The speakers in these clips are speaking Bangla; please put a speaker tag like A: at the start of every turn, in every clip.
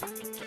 A: Thank you.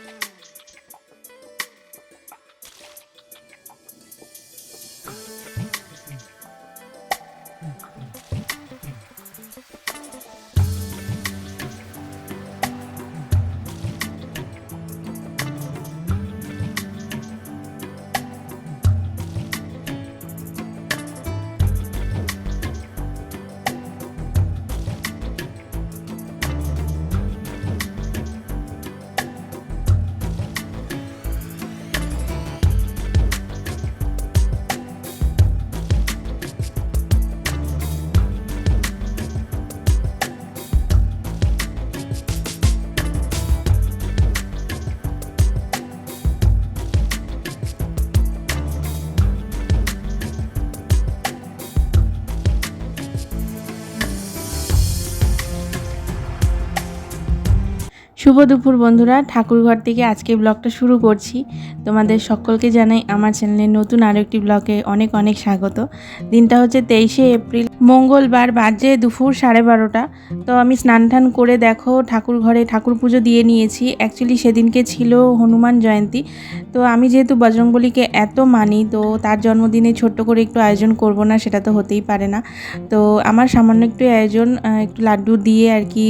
A: শুভ দুপুর বন্ধুরা ঠাকুরঘর থেকে আজকে ব্লগটা শুরু করছি। তোমাদের সকলকে জানাই আমার চ্যানেলের নতুন আরও একটি ব্লগে অনেক অনেক স্বাগত। দিনটা হচ্ছে তেইশে এপ্রিল, মঙ্গলবার বাজে দুপুর সাড়ে বারোটা। তো আমি স্নান টান করে দেখো, ঠাকুর ঘরে ঠাকুর পুজো দিয়ে নিয়েছি। অ্যাকচুয়ালি সেদিনকে ছিল হনুমান জয়ন্তী। তো আমি যেহেতু বজরংবলীকে এত মানি, তো তার জন্মদিনে ছোট্ট করে একটু আয়োজন করব না, সেটা তো হতেই পারে না। তো আমার সামান্য একটু আয়োজন একটু লাড্ডু দিয়ে আর কি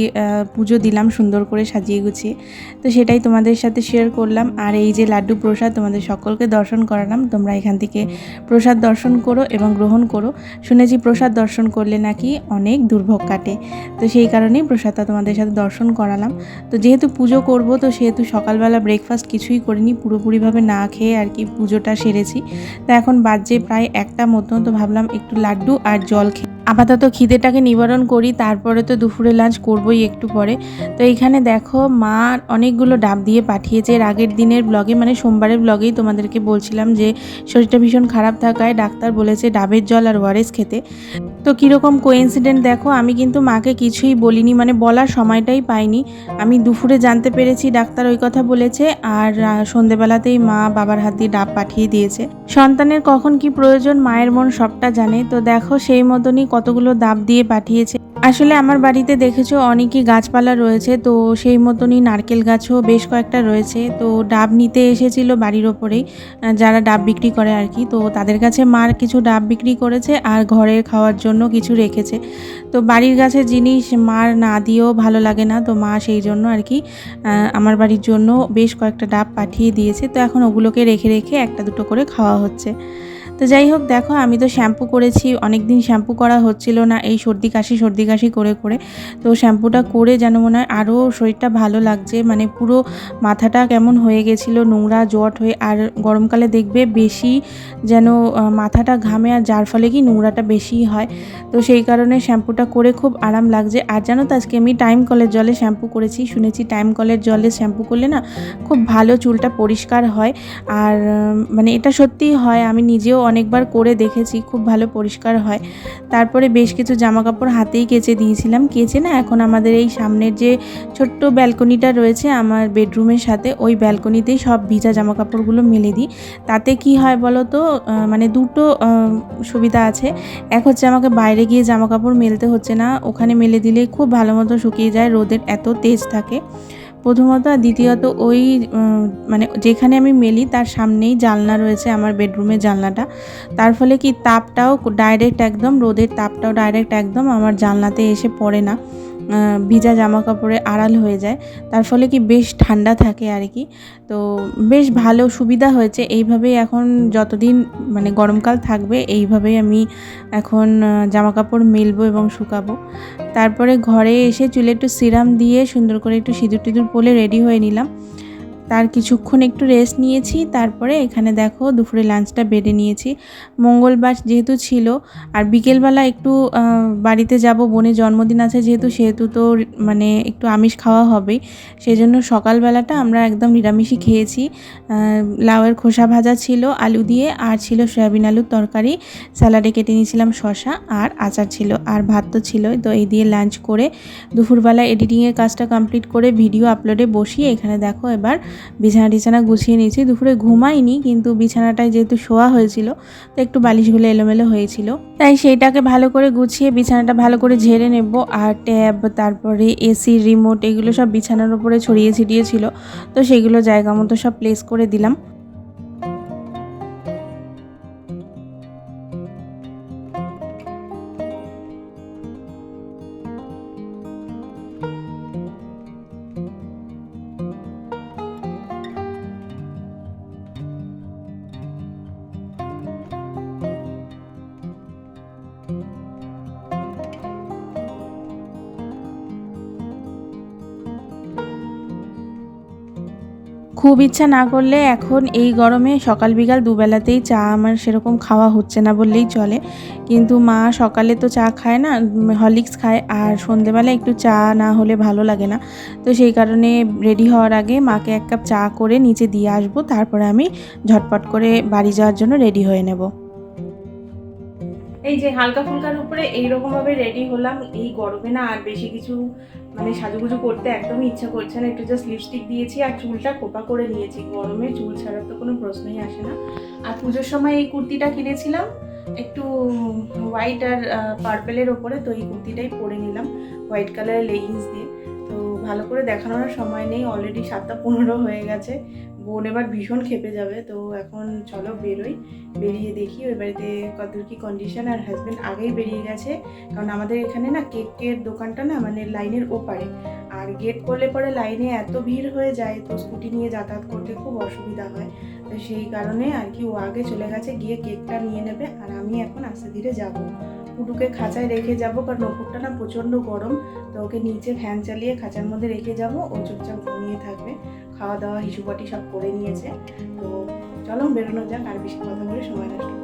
A: পুজো দিলাম সুন্দর করে সাজিয়ে গুছিয়ে। তো সেটাই তোমাদের সাথে শেয়ার করলাম। আর এই যে লাড্ডু প্রসাদ তোমাদের সকলকে দর্শন করালাম। তোমরা এখান থেকে প্রসাদ দর্শন করো এবং গ্রহণ করো। শুনেছি প্রসাদ দর্শন করলে নাকি অনেক দুর্ভোগ কাটে। তো সেই কারণেই প্রসাদটা তোমাদের সাথে দর্শন করালাম। তো যেহেতু পুজো করব, তো সেহেতু সকালবেলা ব্রেকফাস্ট কিছুই করিনি। পুরোপুরিভাবে না খেয়ে আর কি পুজোটা সেরেছি। তো এখন বাজে প্রায় একটা মতন, তো ভাবলাম একটু লাড্ডু আর জল খেয়ে আপাতত খিদেটাকে নিবারণ করি, তারপরে তো দুপুরে লাঞ্চ করবই একটু পরে। তো এইখানে দেখো, মা অনেকগুলো ডাব দিয়ে পাঠিয়েছে। এর আগের দিনের ব্লগে মানে সোমবারের ব্লগেই তোমাদেরকে বলছিলাম যে, শরীরটা ভীষণ খারাপ থাকায় ডাক্তার বলেছে ডাবের জল আর ওয়ারেস খেতে। তো কীরকম কোইন্সিডেন্ট দেখো, আমি কিন্তু মাকে কিছুই বলিনি মানে বলার সময়টাই পাইনি। আমি দুপুরে জানতে পেরেছি, ডাক্তার ওই কথা বলেছে, আর সন্ধেবেলাতেই মা বাবার হাত দিয়ে ডাব পাঠিয়ে দিয়েছে। সন্তানের কখন কি প্রয়োজন, মায়ের মন সবটা জানে। তো দেখো, সেই মতনই কতগুলো ডাব দিয়ে পাঠিয়েছে। আসলে আমার বাড়িতে দেখেছ, অনেকই গাছপালা রয়েছে, তো সেই মতনই নারকেল গাছও বেশ কয়েকটা রয়েছে। তো ডাব নিতে এসেছিল বাড়ির ওপরেই যারা ডাব বিক্রি করে আর কি। তো তাদের কাছে মার কিছু ডাব বিক্রি করেছে, আর ঘরের খাওয়ার জন্য কিছু রেখেছে। তো বাড়ির গাছের জিনিস মার না দিয়েও ভালো লাগে না। তো মা সেই জন্য আর কি আমার বাড়ির জন্য বেশ কয়েকটা ডাব পাঠিয়ে দিয়েছে। তো এখন ওগুলোকে রেখে রেখে একটা দুটো করে খাওয়া হচ্ছে। তো যাই হোক, দেখো, আমি তো শ্যাম্পু করেছি অনেক দিন শ্যাম্পু করা হচ্ছিল না, এই সর্দি কাশি সর্দি কাশি করে করে। তো শ্যাম্পুটা করে যেন মনে হয় আরও শরীরটা ভালো লাগছে মানে পুরো মাথাটা কেমন হয়ে গেছিল, নোংরা, জট হয়ে, আর গরমকালে দেখবে বেশি যেন মাথাটা ঘামে, আর যার ফলে কি নোংরাটা বেশি হয়। তো সেই কারণে শ্যাম্পুটা করে খুব আরাম লাগছে, আর জানো তো, আজকে আমি টাইম কলের জলে শ্যাম্পু করেছি, শুনেছি টাইম কলের জলে শ্যাম্পু করলে না, খুব ভালো চুলটা পরিষ্কার হয়। আর মানে এটা সত্যিই হয়, আমি নিজেও অনেকবার করে দেখেছি, খুব ভালো পরিষ্কার হয়। তারপরে বেশ কিছু জামা কাপড় হাতেই কেচে দিয়েছিলাম। কেচে না এখন আমাদের এই সামনের যে ছোট্ট ব্যালকনিটা রয়েছে আমার বেডরুমের সাথে, ওই ব্যালকনিতেই সব ভিজা জামা কাপড়গুলো মেলে দিই। তাতে কি হয় বলো তো মানে দুটো সুবিধা আছে। এক হচ্ছে আমাকে বাইরে গিয়ে জামা কাপড় মেলতে হচ্ছে না, ওখানে মেলে দিলে খুব ভালো মতো শুকিয়ে যায়, রোদের এত তেজ থাকে। প্রথমত আর দ্বিতীয়ত ওই মানে যেখানে আমি মেলি তার সামনেই জানলা রয়েছে আমার বেডরুমের জানলাটা। তার ফলে কি তাপটাও ডাইরেক্ট একদম, রোদের তাপটাও ডাইরেক্ট একদম আমার জানলাতে এসে পড়ে না। ভিজা জামা কাপড়ে আড়াল হয়ে যায়। তার ফলে কি বেশ ঠান্ডা থাকে আর কি। তো বেশ ভালো সুবিধা হয়েছে। এইভাবেই এখন যতদিন মানে গরমকাল থাকবে, এইভাবেই আমি এখন জামা কাপড় মেলবো এবং শুকাবো। তারপরে ঘরে এসে চুলে একটু সিরাম দিয়ে সুন্দর করে একটু সিঁদুর টিঁদুর পরে রেডি হয়ে নিলাম। তার কিছুক্ষণ একটু রেস্ট নিয়েছি, তারপরে এখানে দেখো দুপুরে লাঞ্চটা বেড়ে নিয়েছি। মঙ্গলবার যেহেতু ছিল, আর বিকেলবেলা একটু বাড়িতে যাব বোনের জন্মদিন আছে যেহেতু, সেহেতু তো মানে একটু আমিষ খাওয়া হবেই সেই জন্য সকালবেলাটা আমরা একদম নিরামিষই খেয়েছি। লাউয়ের খোসা ভাজা ছিল, আলু দিয়ে, আর ছিল সয়াবিন আলুর তরকারি। স্যালাডে কেটে নিয়েছিলাম শশা আর আচার ছিল, আর ভাত তো ছিলই। তো এই দিয়ে লাঞ্চ করে দুপুরবেলা এডিটিংয়ের কাজটা কমপ্লিট করে ভিডিও আপলোডে বসিয়ে এখানে দেখো এবার বিছানা টিছানা গুছিয়ে নিয়েছি। দুপুরে ঘুমাইনি, কিন্তু বিছানাটায় যেহেতু শোয়া হয়েছিল, তো একটু বালিশগুলো এলোমেলো হয়েছিল। তাই সেইটাকে ভালো করে গুছিয়ে বিছানাটা ভালো করে ঝেড়ে নেব। আর ট্যাব, তারপরে এসি, রিমোট, এগুলো সব বিছানার উপরে ছড়িয়ে ছিটিয়ে ছিল। তো সেগুলো জায়গা মতো সব প্লেস করে দিলাম। খুব ইচ্ছা না করলে এখন এই গরমে সকাল বিকাল দুবেলাতেই চা আমার সেরকম খাওয়া হচ্ছে না বললেই চলে। কিন্তু মা সকালে তো চা খায় না হরলিক্স খায় আর সন্ধেবেলা একটু চা না হলে ভালো লাগে না। তো সেই কারণে রেডি হওয়ার আগে মাকে এক কাপ চা করে নিচে দিয়ে আসব, তারপরে আমি ঝটপট করে বাড়ি যাওয়ার জন্য রেডি হয়ে নেব। এই যে হালকা ফুলকার উপরে এইরকমভাবে রেডি হলাম, এই গরমে না আর বেশি কিছু মানে সাজুগুজু করতে একদমই ইচ্ছা করছে না, একটু জাস্ট লিপস্টিক দিয়েছি আর চুলটা খোপা করে নিয়েছি গরমে, চুল ছাড়ার তো কোনো প্রশ্নই আসে না। আর পুজোর সময় এই কুর্তিটা কিনেছিলাম, একটু হোয়াইট আর পার্পেলের ওপরে, তো এই কুর্তিটাই পরে নিলাম হোয়াইট কালারের লেগিংস দিয়ে। তো ভালো করে দেখানোর সময় নেই অলরেডি সাতটা পনেরো হয়ে গেছে বোন এবার ভীষণ খেপে যাবে, তো এখন চলো বেরোই। বেরিয়ে দেখি, ওই বাড়িতে কতদূর কি কন্ডিশন আর হাজব্যান্ড আগেই বেরিয়ে গেছে। কারণ আমাদের এখানে না কেকের দোকানটা না মানে লাইনের ওপারে। আর গেট করলে পরে লাইনে এত ভিড় হয়ে যায়, তো স্কুটি নিয়ে যাতায়াত করতে খুব অসুবিধা হয়। তো সেই কারণে আর কি ও আগে চলে গেছে, গিয়ে কেকটা নিয়ে নেবে আর আমি এখন আস্তে ধীরে যাব। পুটুকে খাঁচায় রেখে যাব, কারণ ওপরটা না প্রচণ্ড গরম। তো ওকে নিচে ফ্যান চালিয়ে খাঁচার মধ্যে রেখে যাব, ও চুপচাপ ঘুমিয়ে থাকবে। খাওয়া দাওয়া হিসুবাটি সব করে নিয়েছে। তো চলো বেরোনো যাক, আর বেশি কথা বলে সময় নষ্ট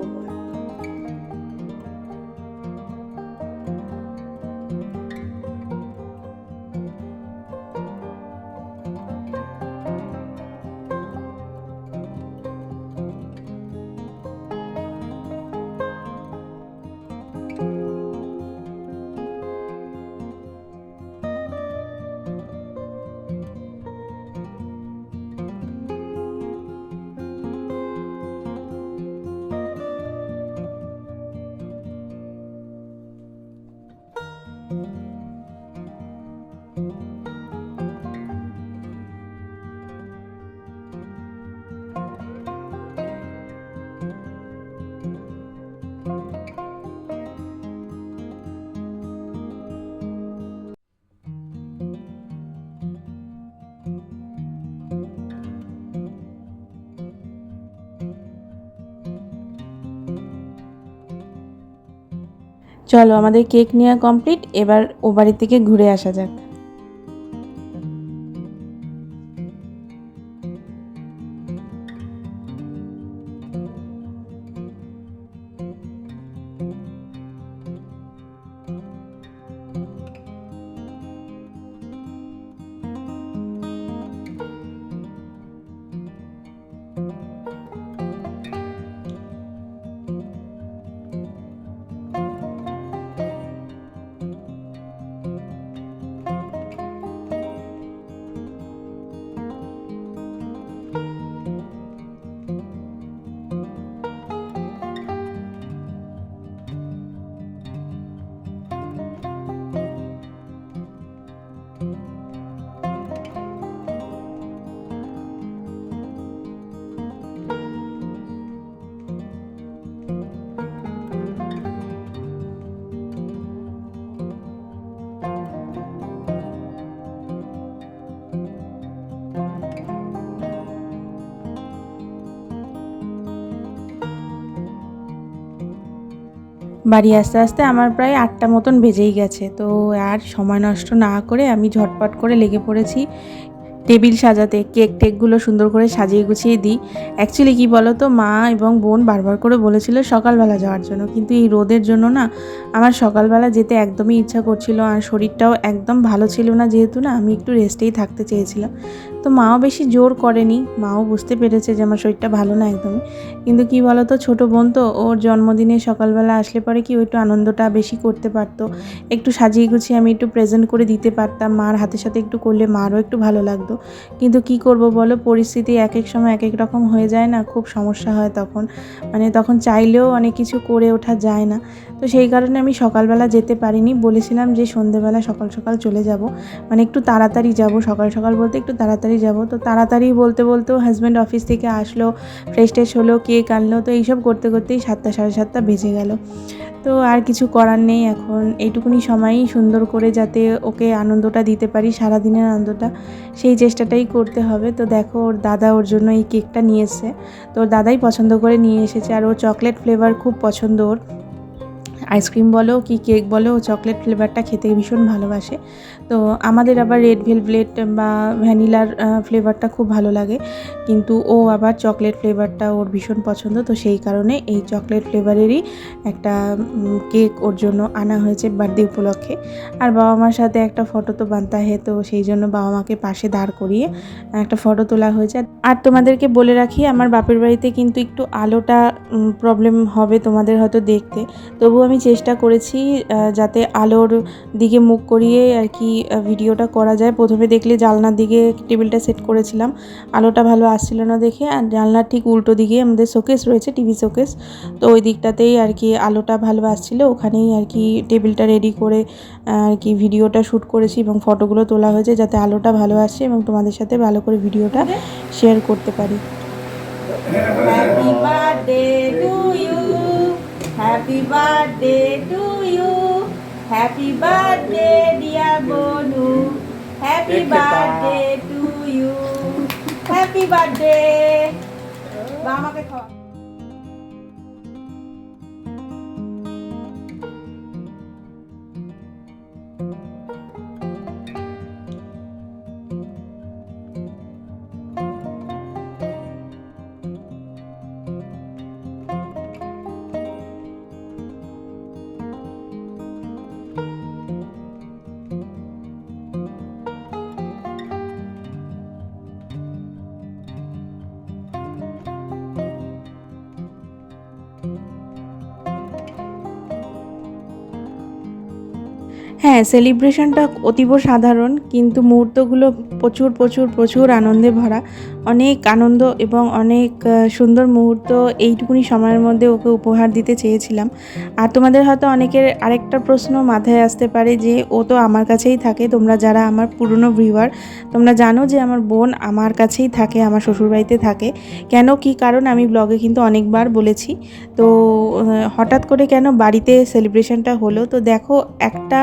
A: চলো আমাদের কেক নেওয়া কমপ্লিট এবার ও বাড়ির থেকে ঘুরে আসা যাক। বাড়ি আস্তে আস্তে আমার প্রায় আটটা মতন বেজেই গেছে। তো আর সময় নষ্ট না করে আমি ঝটপট করে লেগে পড়েছি। টেবিল সাজাতে কেক টেকগুলো সুন্দর করে সাজিয়ে গুছিয়ে দিই। অ্যাকচুয়ালি কি বলো তো মা এবং বোন বারবার করে বলেছিল সকালবেলা যাওয়ার জন্য। কিন্তু এই রোদের জন্য না, আমার সকালবেলা যেতে একদমই ইচ্ছা করছিল আর শরীরটাও একদম ভালো ছিল না যেহেতু না, আমি একটু রেস্টেই থাকতে চেয়েছিলাম। তো মাও বেশি জোর করেনি, মাও বুঝতে পেরেছে যে আমার শরীরটা ভালো না একদমই। কিন্তু কি বলো তো ছোটো বোন তো, ওর জন্মদিনে সকালবেলা আসলে পরে কি একটু আনন্দটা বেশি করতে পারতো। একটু সাজিয়ে গুছিয়ে আমি একটু প্রেজেন্ট করে দিতে পারতাম, মার হাতের সাথে একটু করলে মারও একটু ভালো লাগতো। কিন্তু কি করব বলো? পরিস্থিতি এক এক সময় এক এক রকম হয়ে যায় না, খুব সমস্যা হয় তখন। মানে তখন চাইলেও অনেক কিছু করে ওঠা যায় না। তো সেই কারণে আমি সকালবেলা যেতে পারিনি। বলেছিলাম যে সন্ধেবেলা সকাল সকাল চলে যাব। মানে একটু তাড়াতাড়ি যাব, সকাল সকাল বলতে একটু তাড়াতাড়ি যাব। তো তাড়াতাড়ি বলতে বলতেও হাজব্যান্ড অফিস থেকে আসলো ফ্রেশ ট্রেশ হলো কেক আনলো, তো এইসব করতে করতেই সাতটা, সাড়ে সাতটা বেজে গেল। তো আর কিছু করার নেই এখন। এইটুকুনি সময়ই সুন্দর করে যাতে ওকে আনন্দটা দিতে পারি, সারাদিনের আনন্দটা। সেই চেষ্টাটাই করতে হবে। তো দেখো, ওর দাদা ওর জন্য এই কেকটা নিয়ে এসছে। তো ওর দাদাই পছন্দ করে নিয়ে এসেছে। আর ও চকলেট ফ্লেভার খুব পছন্দ ওর। আইসক্রিম বলো, কি কেক বলো চকলেট ফ্লেভারটা খেতে ভীষণ ভালোবাসে। তো আমাদের আবার রেড ভেলভেট বা ভ্যানিলার ফ্লেভারটা খুব ভালো লাগে। কিন্তু ও আবার চকলেট ফ্লেভারটা ওর ভীষণ পছন্দ তো সেই কারণে এই চকলেট ফ্লেভারেরই একটা কেক ওর জন্য আনা হয়েছে বার্থডে উপলক্ষে। আর বাবা মার সাথে একটা ফটো তো বানতা হে তো সেই জন্য বাবা মাকে পাশে দাঁড় করিয়ে একটা ফটো তোলা হয়েছে। আর তোমাদেরকে বলে রাখি আমার বাপের বাড়িতে কিন্তু একটু আলোটা প্রবলেম হবে তোমাদের হয়তো দেখতে। তবু আমি চেষ্টা করেছি যাতে আলোর দিকে মুখ করিয়ে আর কি ভিডিওটা করা যায়। প্রথমে দেখলে জানলার দিকে টেবিলটা সেট করেছিলাম। আলোটা ভালো আসছিল না দেখে আর জানলার ঠিক উল্টো দিকে আমাদের শোকেস রয়েছে, টিভি শোকেস। তো ওই দিকটাতেই আর কি আলোটা ভালো আসছিল। ওখানেই আর কি টেবিলটা রেডি করে আর কি ভিডিওটা শ্যুট করেছি এবং ফটোগুলো তোলা হয়েছে যাতে আলোটা ভালো আসে এবং তোমাদের সাথে ভালো করে ভিডিওটা শেয়ার করতে পারি। Happy birthday to you happy birthday to you happy birthday dear Bonu. Happy birthday to you happy birthday বা আমাকে খাওয়া হ্যাঁ সেলিব্রেশনটা অতীব সাধারণ কিন্তু মুহূর্তগুলো প্রচুর প্রচুর প্রচুর আনন্দে ভরা। অনেক আনন্দ এবং অনেক সুন্দর মুহূর্ত এইটুকুনি সময়ের মধ্যে ওকে উপহার দিতে চেয়েছিলাম। আর তোমাদের হয়তো অনেকের আরেকটা প্রশ্ন মাথায় আসতে পারে যে, ও তো আমার কাছেই থাকে, তোমরা যারা আমার পুরনো ভিউয়ার তোমরা জানো যে আমার বোন আমার কাছেই থাকে, আমার শ্বশুরবাড়িতে থাকে। কেন, কি কারণ, আমি ব্লগে কিন্তু অনেকবার বলেছি। তো হঠাৎ করে কেন বাড়িতে সেলিব্রেশনটা হলো? তো দেখো, একটা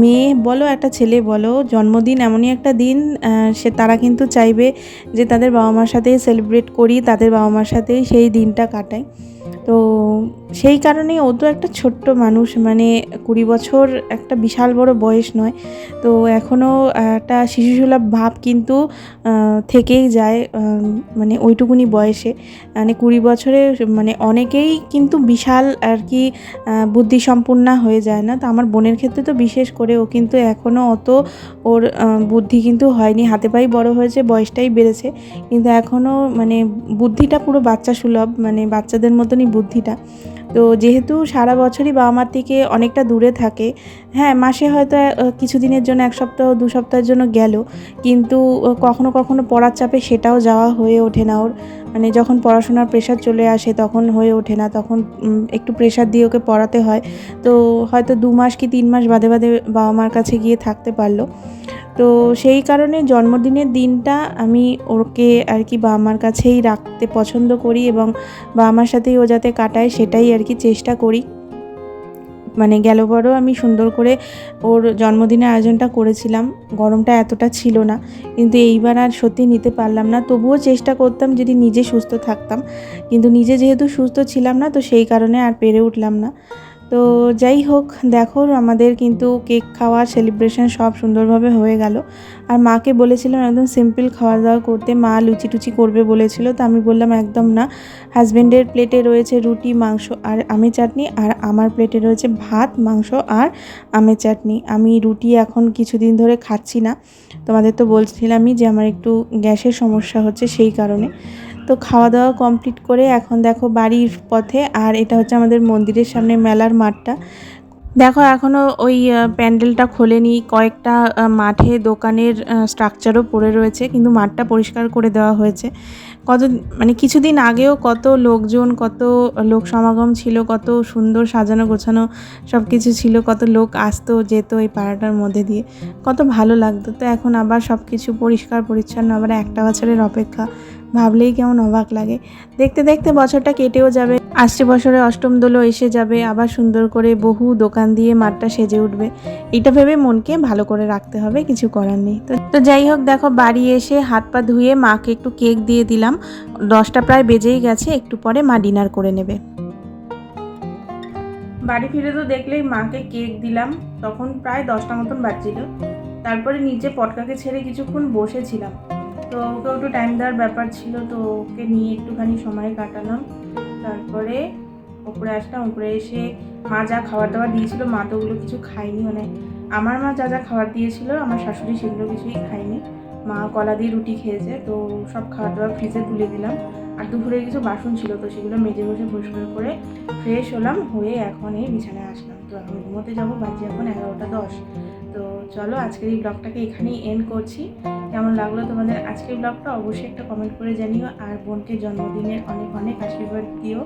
A: মেয়ে বলো, একটা ছেলে বলো, জন্মদিন এমনই একটা দিন সে তারা কিন্তু চাইবে যে তাদের বাবা মার সাথেই সেলিব্রেট করি তাদের বাবা মার সাথেই সেই দিনটা কাটাই। তো সেই কারণেই ও তো একটা ছোট্ট মানুষ মানে কুড়ি বছর একটা বিশাল বড় বয়স নয়। তো এখনও একটা শিশুসুলভ ভাব কিন্তু থেকেই যায় মানে ওইটুকুনি বয়সে। মানে কুড়ি বছরে মানে অনেকেই কিন্তু বিশাল আর কি আহ, বুদ্ধিসম্পন্না হয়ে যায় না। তো আমার বোনের ক্ষেত্রে তো বিশেষ করে ও কিন্তু এখনও অত ওর বুদ্ধি কিন্তু হয়নি। হাতে পাই বড় হয়েছে বয়সটাই বেড়েছে। কিন্তু এখনও মানে বুদ্ধিটা পুরো বাচ্চা সুলভ মানে বাচ্চাদের মতনই বুদ্ধিটা। তো যেহেতু সারা বছরই বাবা মার থেকে অনেকটা দূরে থাকে হ্যাঁ মাসে হয়তো কিছু দিনের জন্য, এক সপ্তাহ, দু সপ্তাহের জন্য গেল, কিন্তু কখনো কখনো পড়ার চাপে সেটাও যাওয়া হয়ে ওঠে না ওর। মানে যখন পড়াশোনার প্রেশার চলে আসে তখন হয়ে ওঠে না, তখন একটু প্রেশার দিয়ে ওকে পড়াতে হয়। তো হয়তো দু মাস কি তিন মাস বাদে বাদে বাবা মার কাছে গিয়ে থাকতে পারল। তো সেই কারণে জন্মদিনের দিনটা আমি ওকে আর কি বাবা মার কাছেই রাখতে পছন্দ করি এবং বাবা মার সাথেই ও যাতে কাটায় সেটাই আর কি চেষ্টা করি। মানে গেল বড় আমি সুন্দর করে ওর জন্মদিনের আয়োজনটা করেছিলাম। গরমটা এতটা ছিল না, কিন্তু এইবার আর সত্যি নিতে পারলাম না। তবুও চেষ্টা করতাম যদি নিজে সুস্থ থাকতাম, কিন্তু নিজে যেহেতু সুস্থ ছিলাম না, তো সেই কারণে আর পেরে উঠলাম না। তো যাই হোক, দেখো আমাদের কিন্তু কেক খাওয়া সেলিব্রেশন সব সুন্দরভাবে হয়ে গেল। আর মাকে বলেছিলাম একদম সিম্পল খাওয়া দাওয়া করতে, মা লুচি টুচি করবে বলেছিল, তো আমি বললাম একদম না। হাজব্যান্ডের প্লেটে রয়েছে রুটি, মাংস আর আমের চাটনি, আর আমার প্লেটে রয়েছে ভাত, মাংস আর আমের চাটনি। আমি রুটি এখন কিছুদিন ধরে খাচ্ছি না। তোমাদের তো বলছিলামই যে আমার একটু গ্যাসের সমস্যা হচ্ছে সেই কারণে। তো খাওয়া দাওয়া কমপ্লিট করে এখন দেখো বাড়ির পথে, আর এটা হচ্ছে আমাদের মন্দিরের সামনে মেলার মাঠটা। দেখো এখনও ওই প্যান্ডেলটা খোলেনি, কয়েকটা মাঠে দোকানের স্ট্রাকচারও পড়ে রয়েছে, কিন্তু মাঠটা পরিষ্কার করে দেওয়া হয়েছে। কত মানে কিছুদিন আগেও কত লোকজন, কত লোক সমাগম ছিল, কত সুন্দর সাজানো গোছানো সব কিছু ছিল, কত লোক আসতো, যেত এই পাড়াটার মধ্যে দিয়ে। কত ভালো লাগতো। তো এখন আবার সব কিছু পরিষ্কার পরিচ্ছন্ন আবার একটা বছরের অপেক্ষা। ভাবলেই কেমন অবাক লাগে। দেখতে দেখতে বছরটা কেটেও যাবে। আসছে বছরে অষ্টম দোলও এসে যাবে। আবার সুন্দর করে বহু দোকান দিয়ে মাঠটা সেজে উঠবে। এটা ভেবে মনকে ভালো করে রাখতে হবে, কিছু করার নেই। তো তো যাই হোক, দেখো, বাড়ি এসে হাত পা ধুয়ে মাকে একটু কেক দিয়ে দিলাম। দশটা প্রায় বেজেই গেছে, একটু পরে মা ডিনার করে নেবে। বাড়ি ফিরে তো দেখলেই মাকে কেক দিলাম। তখন প্রায় দশটা মতন বাজছিল। তারপরে নিচে পটকাকে ছেড়ে কিছুক্ষণ বসেছিলাম। তো ওকে একটু টাইম দেওয়ার ব্যাপার ছিল, তো ওকে নিয়ে একটুখানি সময় কাটালাম। তারপরে ওপরে আসলাম, ওপরে এসে মা যা খাবার দাবার দিয়েছিল, মা তো ওগুলো কিছু খায়নি। মানে আমার মা যা যা খাবার দিয়েছিল, আমার শাশুড়ি সেগুলো কিছুই খায়নি। মা কলা দিয়ে রুটি খেয়েছে, তো সব খাবার দাবার ফ্রিজে তুলে দিলাম। আর দুপুরে কিছু বাসন ছিল তো সেগুলো মেজে বসে পরিষ্কার করে ফ্রেশ হলাম, হয়ে এখন এই বিছানায় আসলাম। তো এখন ঘুমোতে যাব, বাজে এখন এগারোটা দশ। তো চলো আজকের এই ব্লগটাকে এখানেই এন্ড করছি। কেমন লাগল তোমাদের আজকের ব্লগটা? অবশ্যই একটা কমেন্ট করে জানিও। আর বোনকে জন্মদিনের অনেক অনেক আশীর্বাদ দিও।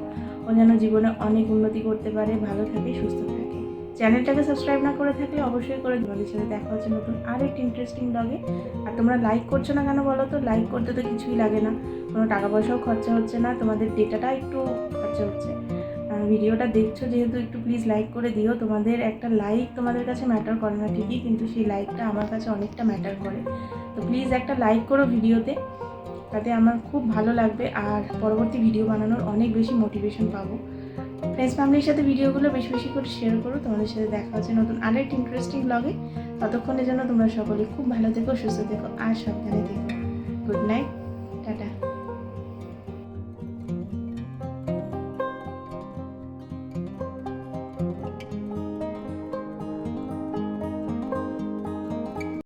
A: ও যেন জীবনে অনেক উন্নতি করতে পারে, ভালো থাকে, সুস্থ থাকে। চ্যানেলটাকে সাবস্ক্রাইব না করে থাকলে অবশ্যই করে তোমাদের সাথে দেখা হচ্ছে নতুন আরও একটি ইন্টারেস্টিং ব্লগে আর তোমরা লাইক করছ না কেন বলো তো? লাইক করতে তো কিছুই লাগে না। কোনো টাকা পয়সাও খরচা হচ্ছে না, তোমাদের ডেটাটা একটু খরচা হচ্ছে। ভিডিওটা দেখছ যেহেতু একটু প্লিজ লাইক করে দিও। তোমাদের একটা লাইক তোমাদের কাছে ম্যাটার করে না ঠিকই, কিন্তু সেই লাইকটা আমার কাছে অনেকটা ম্যাটার করে। তো প্লিজ একটা লাইক করো ভিডিওতে তাতে আমার খুব ভালো লাগবে। আর পরবর্তী ভিডিও বানানোর অনেক বেশি মোটিভেশন পাবো। ফ্রেন্ডস ফ্যামিলির সাথে ভিডিওগুলো বেশি বেশি করে শেয়ার করো। তোমাদের সাথে দেখা হচ্ছে নতুন আরেকটি ইন্টারেস্টিং ব্লগে ততক্ষণের জন্য তোমরা সকলে খুব ভালো থেকো, সুস্থ থেকো, আর সাবধানে থেকো। Good night